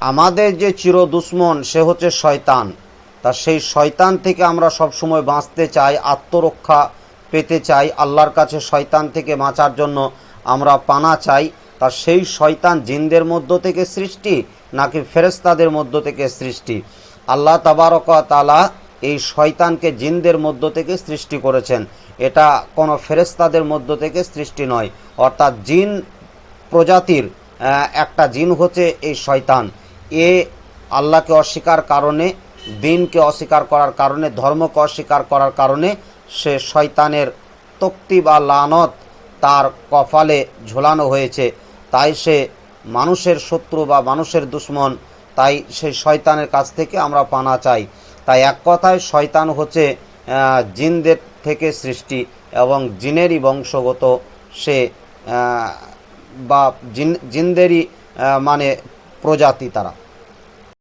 আমাদের যে চির দুশ্মন, সে হচ্ছে শয়তান। তা সেই শয়তান থেকে আমরা সব সময় বাঁচতে চাই, আত্মরক্ষা পেতে চাই, আল্লাহর কাছে শয়তান থেকে বাঁচার জন্য আমরা পানা চাই। তা সেই শয়তান জিনদের মধ্য থেকে সৃষ্টি, নাকি ফেরেস্তাদের মধ্য থেকে সৃষ্টি? আল্লাহ তাবারক তালা এই শয়তানকে জিনদের মধ্য থেকে সৃষ্টি করেছেন। এটা কোনো ফেরেস্তাদের মধ্য থেকে সৃষ্টি নয়। অর্থাৎ জিন প্রজাতির একটা জিন হচ্ছে এই শয়তান। এ আল্লাহকে অস্বীকার কারণে, দিনকে অস্বীকার করার কারণে, ধর্মকে অস্বীকার করার কারণে সে শয়তানের তক্তি বা লানত তার কপালে ঝোলানো হয়েছে। তাই সে মানুষের শত্রু বা মানুষের দুশ্মন, তাই সেই শয়তানের কাছ থেকে আমরা পানা চাই। তাই এক কথায় শয়তান হচ্ছে জিনদের থেকে সৃষ্টি এবং জিনেরই বংশগত সে বা জিন, জিনদেরই মানে প্রজাতি তারা।